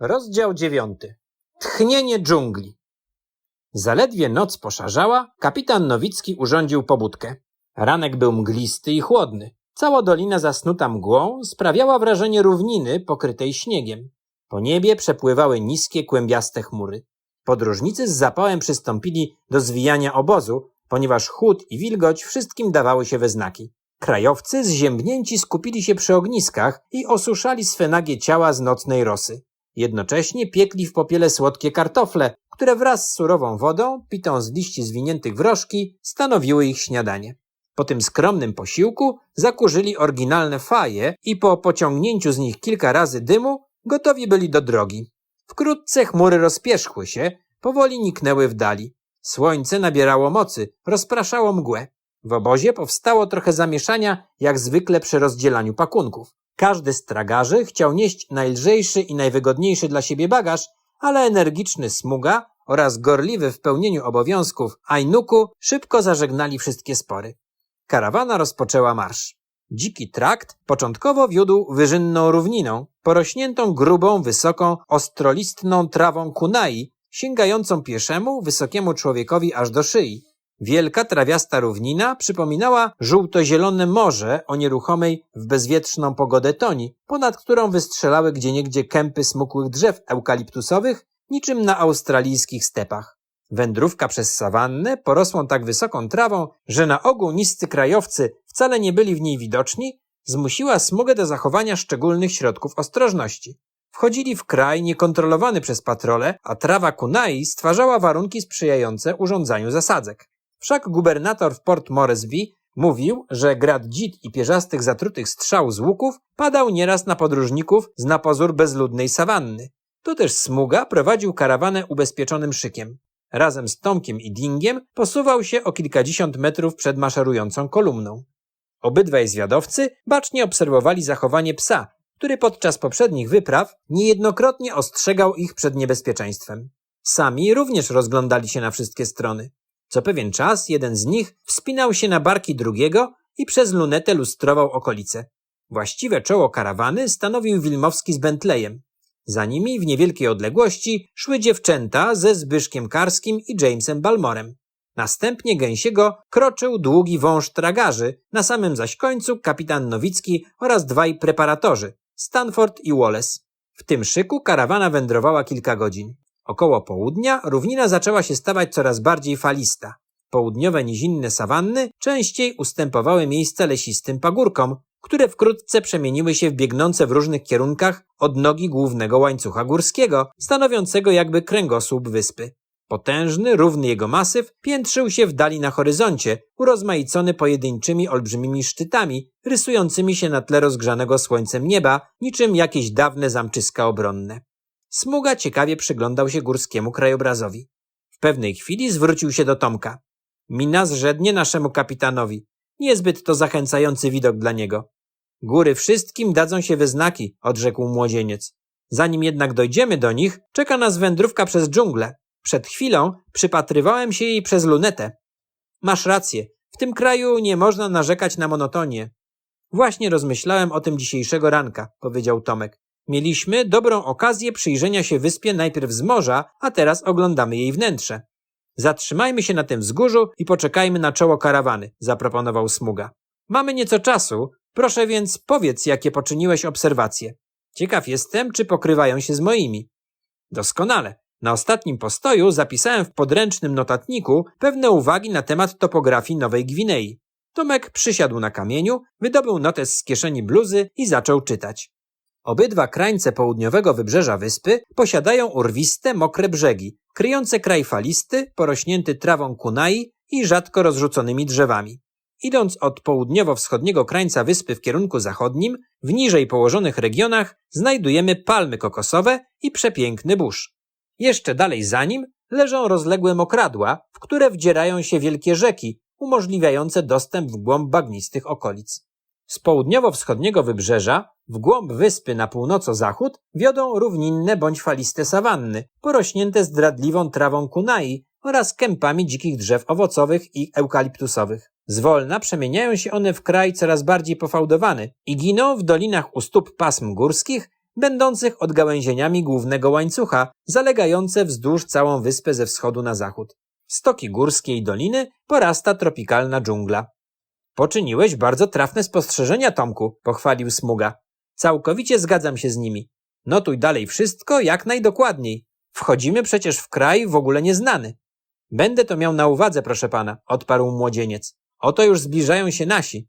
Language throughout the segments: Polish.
Rozdział dziewiąty. Tchnienie dżungli. Zaledwie noc poszarzała, kapitan Nowicki urządził pobudkę. Ranek był mglisty i chłodny. Cała dolina zasnuta mgłą sprawiała wrażenie równiny pokrytej śniegiem. Po niebie przepływały niskie, kłębiaste chmury. Podróżnicy z zapałem przystąpili do zwijania obozu, ponieważ chłód i wilgoć wszystkim dawały się we znaki. Krajowcy zziębnięci skupili się przy ogniskach i osuszali swe nagie ciała z nocnej rosy. Jednocześnie piekli w popiele słodkie kartofle, które wraz z surową wodą, pitą z liści zwiniętych wrożki, stanowiły ich śniadanie. Po tym skromnym posiłku zakurzyli oryginalne faje i po pociągnięciu z nich kilka razy dymu gotowi byli do drogi. Wkrótce chmury rozpierzchły się, powoli niknęły w dali. Słońce nabierało mocy, rozpraszało mgłę. W obozie powstało trochę zamieszania, jak zwykle przy rozdzielaniu pakunków. Każdy z tragarzy chciał nieść najlżejszy i najwygodniejszy dla siebie bagaż, ale energiczny Smuga oraz gorliwy w pełnieniu obowiązków Ainuku szybko zażegnali wszystkie spory. Karawana rozpoczęła marsz. Dziki trakt początkowo wiódł wyżynną równiną, porośniętą grubą, wysoką, ostrolistną trawą kunai, sięgającą pieszemu, wysokiemu człowiekowi aż do szyi. Wielka trawiasta równina przypominała żółto-zielone morze o nieruchomej w bezwietrzną pogodę toni, ponad którą wystrzelały gdzieniegdzie kępy smukłych drzew eukaliptusowych, niczym na australijskich stepach. Wędrówka przez sawannę, porosłą tak wysoką trawą, że na ogół niscy krajowcy wcale nie byli w niej widoczni, zmusiła smugę do zachowania szczególnych środków ostrożności. Wchodzili w kraj niekontrolowany przez patrole, a trawa kunai stwarzała warunki sprzyjające urządzaniu zasadzek. Wszak gubernator w Port Moresby mówił, że grad dzid i pierzastych zatrutych strzał z łuków padał nieraz na podróżników z na pozór bezludnej sawanny. Tu też Smuga prowadził karawanę ubezpieczonym szykiem. Razem z Tomkiem i Dingiem posuwał się o kilkadziesiąt metrów przed maszerującą kolumną. Obydwaj zwiadowcy bacznie obserwowali zachowanie psa, który podczas poprzednich wypraw niejednokrotnie ostrzegał ich przed niebezpieczeństwem. Sami również rozglądali się na wszystkie strony. Co pewien czas jeden z nich wspinał się na barki drugiego i przez lunetę lustrował okolice. Właściwe czoło karawany stanowił Wilmowski z Bentleyem. Za nimi w niewielkiej odległości szły dziewczęta ze Zbyszkiem Karskim i Jamesem Balmorem. Następnie gęsiego kroczył długi wąż tragarzy, na samym zaś końcu kapitan Nowicki oraz dwaj preparatorzy, Stanford i Wallace. W tym szyku karawana wędrowała kilka godzin. Około południa równina zaczęła się stawać coraz bardziej falista. Południowe nizinne sawanny częściej ustępowały miejsce lesistym pagórkom, które wkrótce przemieniły się w biegnące w różnych kierunkach od nogi głównego łańcucha górskiego, stanowiącego jakby kręgosłup wyspy. Potężny, równy jego masyw piętrzył się w dali na horyzoncie, urozmaicony pojedynczymi olbrzymimi szczytami, rysującymi się na tle rozgrzanego słońcem nieba, niczym jakieś dawne zamczyska obronne. Smuga ciekawie przyglądał się górskiemu krajobrazowi. W pewnej chwili zwrócił się do Tomka. Mina zrzednie naszemu kapitanowi. Niezbyt to zachęcający widok dla niego. Góry wszystkim dadzą się we znaki, odrzekł młodzieniec. Zanim jednak dojdziemy do nich, czeka nas wędrówka przez dżunglę. Przed chwilą przypatrywałem się jej przez lunetę. Masz rację, w tym kraju nie można narzekać na monotonię. Właśnie rozmyślałem o tym dzisiejszego ranka, powiedział Tomek. Mieliśmy dobrą okazję przyjrzenia się wyspie najpierw z morza, a teraz oglądamy jej wnętrze. Zatrzymajmy się na tym wzgórzu i poczekajmy na czoło karawany, zaproponował Smuga. Mamy nieco czasu, proszę więc powiedz, jakie poczyniłeś obserwacje. Ciekaw jestem, czy pokrywają się z moimi. Doskonale. Na ostatnim postoju zapisałem w podręcznym notatniku pewne uwagi na temat topografii Nowej Gwinei. Tomek przysiadł na kamieniu, wydobył notes z kieszeni bluzy i zaczął czytać. Obydwa krańce południowego wybrzeża wyspy posiadają urwiste, mokre brzegi, kryjące kraj falisty, porośnięty trawą kunai i rzadko rozrzuconymi drzewami. Idąc od południowo-wschodniego krańca wyspy w kierunku zachodnim, w niżej położonych regionach znajdujemy palmy kokosowe i przepiękny burz. Jeszcze dalej za nim leżą rozległe mokradła, w które wdzierają się wielkie rzeki, umożliwiające dostęp w głąb bagnistych okolic. Z południowo-wschodniego wybrzeża w głąb wyspy na północo-zachód wiodą równinne bądź faliste sawanny, porośnięte zdradliwą trawą kunai oraz kępami dzikich drzew owocowych i eukaliptusowych. Zwolna przemieniają się one w kraj coraz bardziej pofałdowany i giną w dolinach u stóp pasm górskich, będących odgałęzieniami głównego łańcucha, zalegające wzdłuż całą wyspę ze wschodu na zachód. Stoki górskie i doliny porasta tropikalna dżungla. Poczyniłeś bardzo trafne spostrzeżenia, Tomku, pochwalił Smuga. Całkowicie zgadzam się z nimi. Notuj dalej wszystko jak najdokładniej. Wchodzimy przecież w kraj w ogóle nieznany. Będę to miał na uwadze, proszę pana, odparł młodzieniec. Oto już zbliżają się nasi.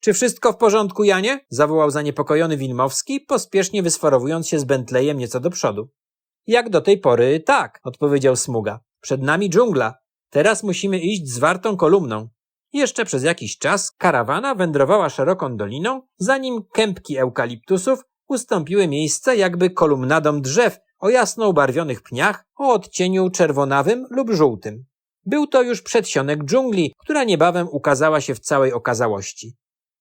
Czy wszystko w porządku, Janie? zawołał zaniepokojony Wilmowski, pospiesznie wysforowując się z Bentleyem nieco do przodu. Jak do tej pory tak, odpowiedział Smuga. Przed nami dżungla. Teraz musimy iść zwartą kolumną. Jeszcze przez jakiś czas karawana wędrowała szeroką doliną, zanim kępki eukaliptusów ustąpiły miejsce jakby kolumnadom drzew o jasno ubarwionych pniach o odcieniu czerwonawym lub żółtym. Był to już przedsionek dżungli, która niebawem ukazała się w całej okazałości.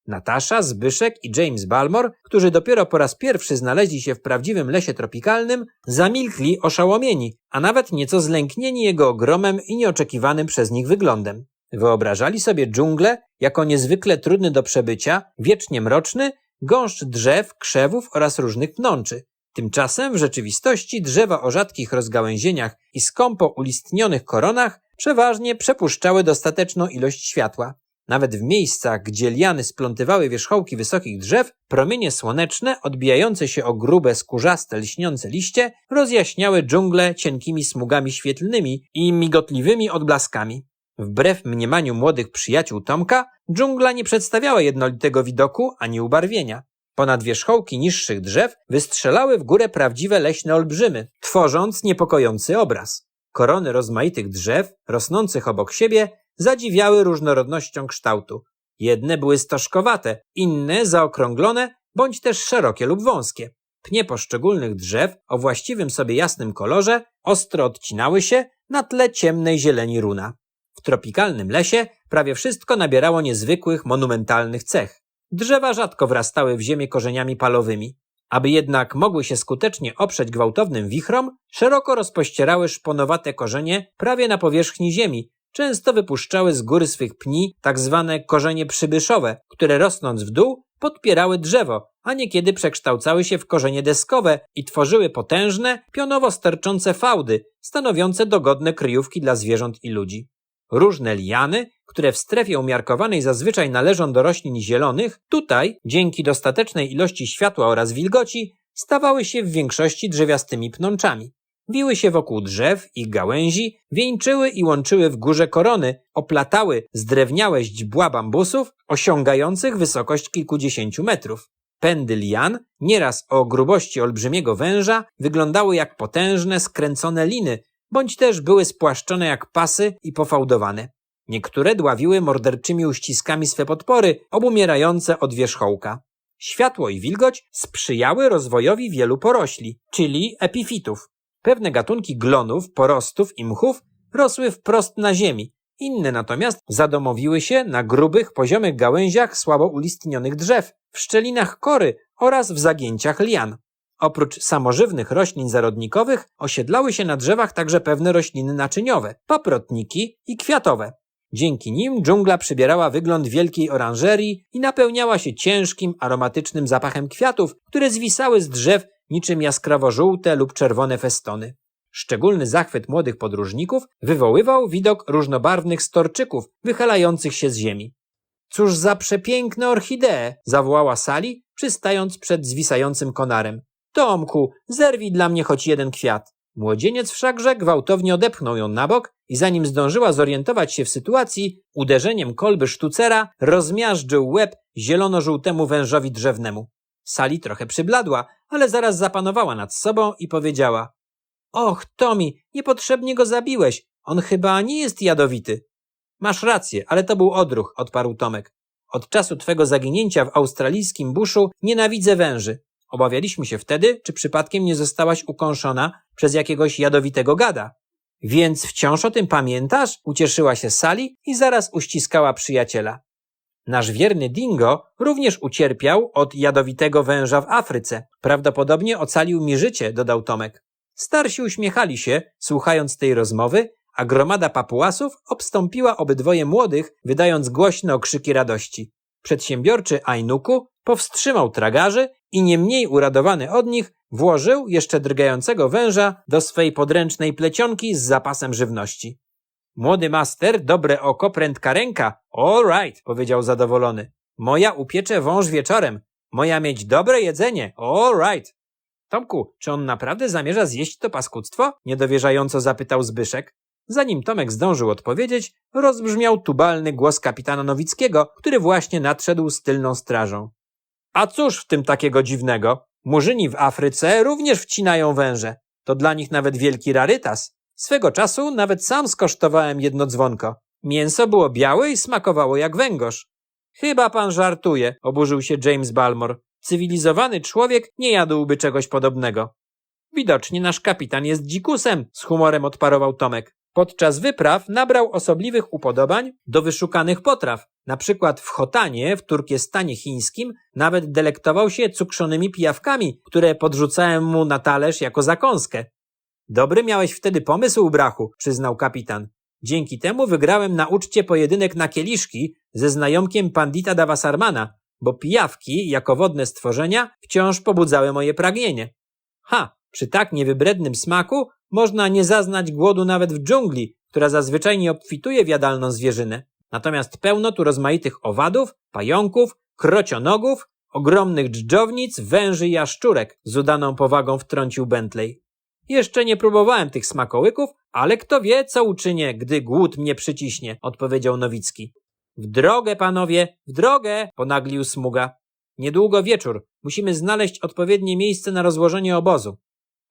Natasza, Zbyszek i James Balmore, którzy dopiero po raz pierwszy znaleźli się w prawdziwym lesie tropikalnym, zamilkli oszałomieni, a nawet nieco zlęknieni jego ogromem i nieoczekiwanym przez nich wyglądem. Wyobrażali sobie dżunglę jako niezwykle trudny do przebycia, wiecznie mroczny, gąszcz drzew, krzewów oraz różnych pnączy. Tymczasem w rzeczywistości drzewa o rzadkich rozgałęzieniach i skąpo ulistnionych koronach przeważnie przepuszczały dostateczną ilość światła. Nawet w miejscach, gdzie liany splątywały wierzchołki wysokich drzew, promienie słoneczne, odbijające się o grube, skórzaste, lśniące liście, rozjaśniały dżunglę cienkimi smugami świetlnymi i migotliwymi odblaskami. Wbrew mniemaniu młodych przyjaciół Tomka, dżungla nie przedstawiała jednolitego widoku ani ubarwienia. Ponad wierzchołki niższych drzew wystrzelały w górę prawdziwe leśne olbrzymy, tworząc niepokojący obraz. Korony rozmaitych drzew, rosnących obok siebie, zadziwiały różnorodnością kształtu. Jedne były stożkowate, inne zaokrąglone, bądź też szerokie lub wąskie. Pnie poszczególnych drzew o właściwym sobie jasnym kolorze ostro odcinały się na tle ciemnej zieleni runa. W tropikalnym lesie prawie wszystko nabierało niezwykłych, monumentalnych cech. Drzewa rzadko wrastały w ziemię korzeniami palowymi. Aby jednak mogły się skutecznie oprzeć gwałtownym wichrom, szeroko rozpościerały szponowate korzenie prawie na powierzchni ziemi, często wypuszczały z góry swych pni tak zwane korzenie przybyszowe, które rosnąc w dół podpierały drzewo, a niekiedy przekształcały się w korzenie deskowe i tworzyły potężne, pionowo sterczące fałdy, stanowiące dogodne kryjówki dla zwierząt i ludzi. Różne liany, które w strefie umiarkowanej zazwyczaj należą do roślin zielonych, tutaj, dzięki dostatecznej ilości światła oraz wilgoci, stawały się w większości drzewiastymi pnączami. Wiły się wokół drzew, ich gałęzi, wieńczyły i łączyły w górze korony, oplatały zdrewniałe źdźbła bambusów, osiągających wysokość kilkudziesięciu metrów. Pędy lian, nieraz o grubości olbrzymiego węża, wyglądały jak potężne, skręcone liny, bądź też były spłaszczone jak pasy i pofałdowane. Niektóre dławiły morderczymi uściskami swe podpory, obumierające od wierzchołka. Światło i wilgoć sprzyjały rozwojowi wielu porośli, czyli epifitów. Pewne gatunki glonów, porostów i mchów rosły wprost na ziemi, inne natomiast zadomowiły się na grubych, poziomych gałęziach słabo ulistnionych drzew, w szczelinach kory oraz w zagięciach lian. Oprócz samożywnych roślin zarodnikowych osiedlały się na drzewach także pewne rośliny naczyniowe, paprotniki i kwiatowe. Dzięki nim dżungla przybierała wygląd wielkiej oranżerii i napełniała się ciężkim, aromatycznym zapachem kwiatów, które zwisały z drzew niczym jaskrawo-żółte lub czerwone festony. Szczególny zachwyt młodych podróżników wywoływał widok różnobarwnych storczyków wychylających się z ziemi. Cóż za przepiękne orchidee! zawołała Sali, przystając przed zwisającym konarem. Tomku, zerwij dla mnie choć jeden kwiat. Młodzieniec wszakże gwałtownie odepchnął ją na bok i zanim zdążyła zorientować się w sytuacji, uderzeniem kolby sztucera rozmiażdżył łeb zielono-żółtemu wężowi drzewnemu. Sali trochę przybladła, ale zaraz zapanowała nad sobą i powiedziała Och, Tomi, niepotrzebnie go zabiłeś. On chyba nie jest jadowity. Masz rację, ale to był odruch, odparł Tomek. Od czasu twego zaginięcia w australijskim buszu nienawidzę węży. Obawialiśmy się wtedy, czy przypadkiem nie zostałaś ukąszona przez jakiegoś jadowitego gada. Więc wciąż o tym pamiętasz? Ucieszyła się Sali i zaraz uściskała przyjaciela. Nasz wierny Dingo również ucierpiał od jadowitego węża w Afryce. Prawdopodobnie ocalił mi życie, dodał Tomek. Starsi uśmiechali się, słuchając tej rozmowy, a gromada papułasów obstąpiła obydwoje młodych, wydając głośne okrzyki radości. Przedsiębiorczy Ainuku powstrzymał tragarzy i nie mniej uradowany od nich włożył jeszcze drgającego węża do swej podręcznej plecionki z zapasem żywności. Młody master, dobre oko, prędka ręka. All right, powiedział zadowolony. Moja upiecze wąż wieczorem. Moja mieć dobre jedzenie. All right. Tomku, czy on naprawdę zamierza zjeść to paskudztwo? Niedowierzająco zapytał Zbyszek. Zanim Tomek zdążył odpowiedzieć, rozbrzmiał tubalny głos kapitana Nowickiego, który właśnie nadszedł z tylną strażą. A cóż w tym takiego dziwnego? Murzyni w Afryce również wcinają węże. To dla nich nawet wielki rarytas. Swego czasu nawet sam skosztowałem jedno dzwonko. Mięso było białe i smakowało jak węgorz. Chyba pan żartuje, oburzył się James Balmore. Cywilizowany człowiek nie jadłby czegoś podobnego. Widocznie nasz kapitan jest dzikusem, z humorem odparował Tomek. Podczas wypraw nabrał osobliwych upodobań do wyszukanych potraw. Na przykład w Hotanie, w Turkestanie chińskim, nawet delektował się cukrzonymi pijawkami, które podrzucałem mu na talerz jako zakąskę. Dobry miałeś wtedy pomysł, brachu, przyznał kapitan. Dzięki temu wygrałem na uczcie pojedynek na kieliszki ze znajomkiem pandita Davasarmana, bo pijawki, jako wodne stworzenia, wciąż pobudzały moje pragnienie. Ha, przy tak niewybrednym smaku można nie zaznać głodu nawet w dżungli, która zazwyczaj nie obfituje w jadalną zwierzynę. Natomiast pełno tu rozmaitych owadów, pająków, krocionogów, ogromnych dżdżownic, węży i jaszczurek, z udaną powagą wtrącił Bentley. Jeszcze nie próbowałem tych smakołyków, ale kto wie, co uczynię, gdy głód mnie przyciśnie, odpowiedział Nowicki. W drogę, panowie, w drogę, ponaglił Smuga. Niedługo wieczór. Musimy znaleźć odpowiednie miejsce na rozłożenie obozu.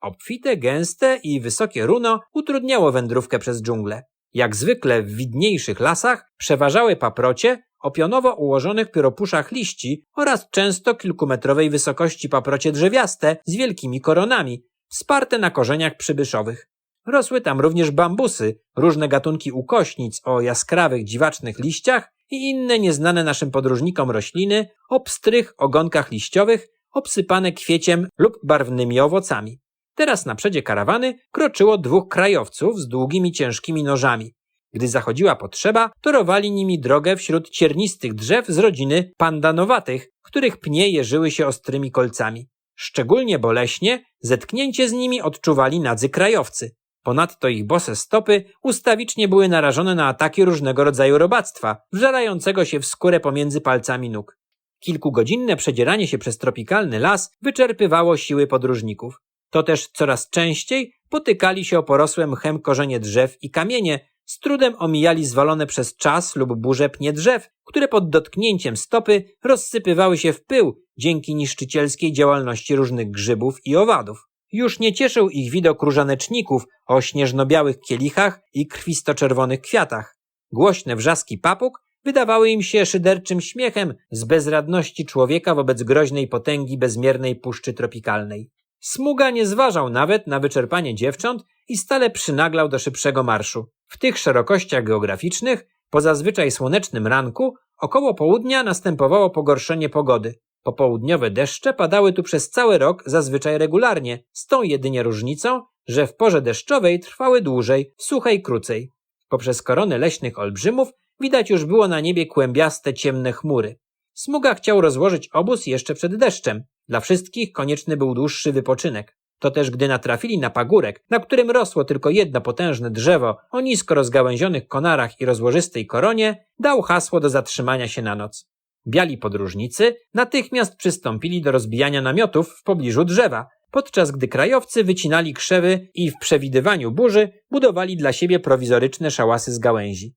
Obfite, gęste i wysokie runo utrudniało wędrówkę przez dżunglę. Jak zwykle w widniejszych lasach przeważały paprocie o pionowo ułożonych pióropuszach liści oraz często kilkumetrowej wysokości paprocie drzewiaste z wielkimi koronami, wsparte na korzeniach przybyszowych. Rosły tam również bambusy, różne gatunki ukośnic o jaskrawych, dziwacznych liściach i inne nieznane naszym podróżnikom rośliny o pstrych ogonkach liściowych, obsypane kwieciem lub barwnymi owocami. Teraz na przedzie karawany kroczyło dwóch krajowców z długimi, ciężkimi nożami. Gdy zachodziła potrzeba, torowali nimi drogę wśród ciernistych drzew z rodziny pandanowatych, których pnie jeżyły się ostrymi kolcami. Szczególnie boleśnie zetknięcie z nimi odczuwali nadzy krajowcy. Ponadto ich bose stopy ustawicznie były narażone na ataki różnego rodzaju robactwa, wżerającego się w skórę pomiędzy palcami nóg. Kilkugodzinne przedzieranie się przez tropikalny las wyczerpywało siły podróżników. To też coraz częściej potykali się o porosłe mchem korzenie drzew i kamienie, z trudem omijali zwalone przez czas lub burzę pnie drzew, które pod dotknięciem stopy rozsypywały się w pył dzięki niszczycielskiej działalności różnych grzybów i owadów. Już nie cieszył ich widok różaneczników o śnieżno-białych kielichach i krwisto-czerwonych kwiatach. Głośne wrzaski papug wydawały im się szyderczym śmiechem z bezradności człowieka wobec groźnej potęgi bezmiernej puszczy tropikalnej. Smuga nie zważał nawet na wyczerpanie dziewcząt i stale przynaglał do szybszego marszu. W tych szerokościach geograficznych, po zazwyczaj słonecznym ranku, około południa następowało pogorszenie pogody. Popołudniowe deszcze padały tu przez cały rok zazwyczaj regularnie, z tą jedynie różnicą, że w porze deszczowej trwały dłużej, w suchej krócej. Poprzez korony leśnych olbrzymów widać już było na niebie kłębiaste, ciemne chmury. Smuga chciał rozłożyć obóz jeszcze przed deszczem. Dla wszystkich konieczny był dłuższy wypoczynek. To też gdy natrafili na pagórek, na którym rosło tylko jedno potężne drzewo o nisko rozgałęzionych konarach i rozłożystej koronie, dał hasło do zatrzymania się na noc. Biali podróżnicy natychmiast przystąpili do rozbijania namiotów w pobliżu drzewa, podczas gdy krajowcy wycinali krzewy i w przewidywaniu burzy budowali dla siebie prowizoryczne szałasy z gałęzi.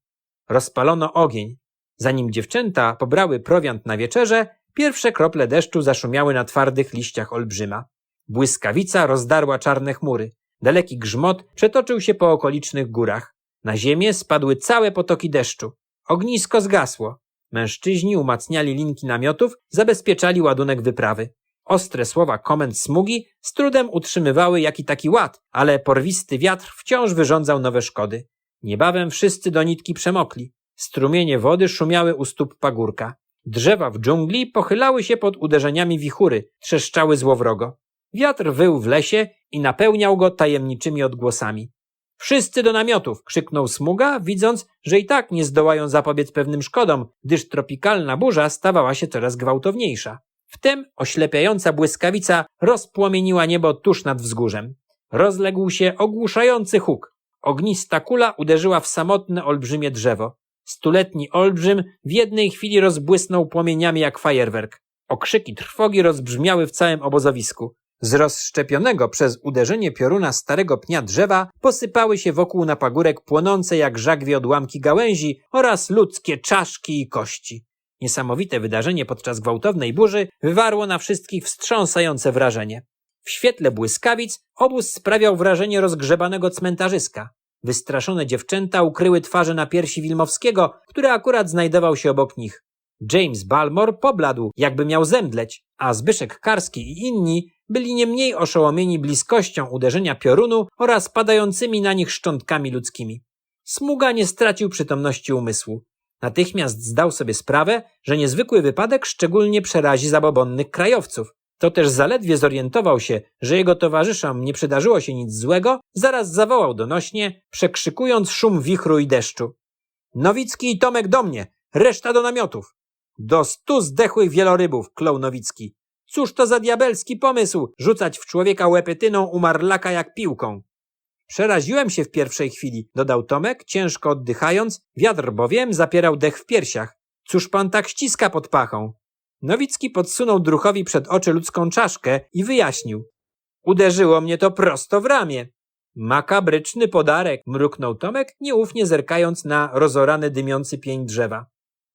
Rozpalono ogień. Zanim dziewczęta pobrały prowiant na wieczerze, pierwsze krople deszczu zaszumiały na twardych liściach olbrzyma. Błyskawica rozdarła czarne chmury. Daleki grzmot przetoczył się po okolicznych górach. Na ziemię spadły całe potoki deszczu. Ognisko zgasło. Mężczyźni umacniali linki namiotów, zabezpieczali ładunek wyprawy. Ostre słowa komend smugi z trudem utrzymywały jaki taki ład, ale porwisty wiatr wciąż wyrządzał nowe szkody. Niebawem wszyscy do nitki przemokli. Strumienie wody szumiały u stóp pagórka. Drzewa w dżungli pochylały się pod uderzeniami wichury, trzeszczały złowrogo. Wiatr wył w lesie i napełniał go tajemniczymi odgłosami. Wszyscy do namiotów! krzyknął Smuga, widząc, że i tak nie zdołają zapobiec pewnym szkodom, gdyż tropikalna burza stawała się coraz gwałtowniejsza. Wtem oślepiająca błyskawica rozpłomieniła niebo tuż nad wzgórzem. Rozległ się ogłuszający huk. Ognista kula uderzyła w samotne olbrzymie drzewo. Stuletni olbrzym w jednej chwili rozbłysnął płomieniami jak fajerwerk. Okrzyki trwogi rozbrzmiały w całym obozowisku. Z rozszczepionego przez uderzenie pioruna starego pnia drzewa posypały się wokół na pagórek płonące jak żagwie odłamki gałęzi oraz ludzkie czaszki i kości. Niesamowite wydarzenie podczas gwałtownej burzy wywarło na wszystkich wstrząsające wrażenie. W świetle błyskawic obóz sprawiał wrażenie rozgrzebanego cmentarzyska. Wystraszone dziewczęta ukryły twarze na piersi Wilmowskiego, który akurat znajdował się obok nich. James Balmore pobladł, jakby miał zemdleć, a Zbyszek Karski i inni byli nie mniej oszołomieni bliskością uderzenia piorunu oraz padającymi na nich szczątkami ludzkimi. Smuga nie stracił przytomności umysłu. Natychmiast zdał sobie sprawę, że niezwykły wypadek szczególnie przerazi zabobonnych krajowców. To też zaledwie zorientował się, że jego towarzyszom nie przydarzyło się nic złego, zaraz zawołał donośnie, przekrzykując szum wichru i deszczu. Nowicki i Tomek do mnie, reszta do namiotów. Do stu zdechłych wielorybów, klął Nowicki. Cóż to za diabelski pomysł, rzucać w człowieka łepetyną umarlaka jak piłką. Przeraziłem się w pierwszej chwili, dodał Tomek, ciężko oddychając, wiatr bowiem zapierał dech w piersiach. Cóż pan tak ściska pod pachą? Nowicki podsunął druchowi przed oczy ludzką czaszkę i wyjaśnił. Uderzyło mnie to prosto w ramię. Makabryczny podarek, mruknął Tomek, nieufnie zerkając na rozorany dymiący pień drzewa.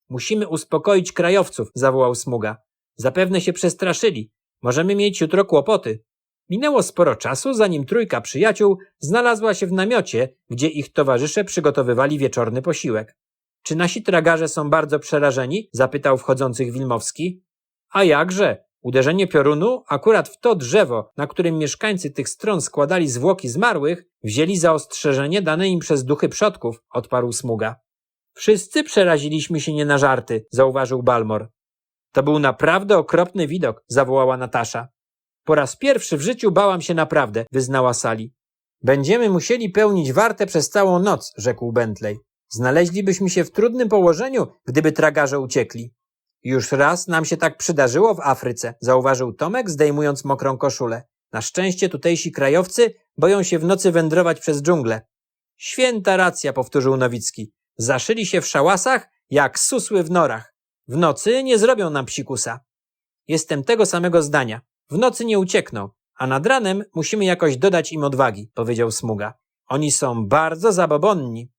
Musimy uspokoić krajowców, zawołał Smuga. Zapewne się przestraszyli. Możemy mieć jutro kłopoty. Minęło sporo czasu, zanim trójka przyjaciół znalazła się w namiocie, gdzie ich towarzysze przygotowywali wieczorny posiłek. Czy nasi tragarze są bardzo przerażeni? zapytał wchodzących Wilmowski. A jakże? Uderzenie piorunu, akurat w to drzewo, na którym mieszkańcy tych stron składali zwłoki zmarłych, wzięli za ostrzeżenie dane im przez duchy przodków, odparł Smuga. Wszyscy przeraziliśmy się nie na żarty, zauważył Balmor. To był naprawdę okropny widok, zawołała Natasza. Po raz pierwszy w życiu bałam się naprawdę, wyznała Sali. Będziemy musieli pełnić wartę przez całą noc, rzekł Bentley. Znaleźlibyśmy się w trudnym położeniu, gdyby tragarze uciekli. Już raz nam się tak przydarzyło w Afryce, zauważył Tomek, zdejmując mokrą koszulę. Na szczęście tutejsi krajowcy boją się w nocy wędrować przez dżunglę. Święta racja, powtórzył Nowicki. Zaszyli się w szałasach, jak susły w norach. W nocy nie zrobią nam psikusa. Jestem tego samego zdania. W nocy nie uciekną, a nad ranem musimy jakoś dodać im odwagi, powiedział Smuga. Oni są bardzo zabobonni.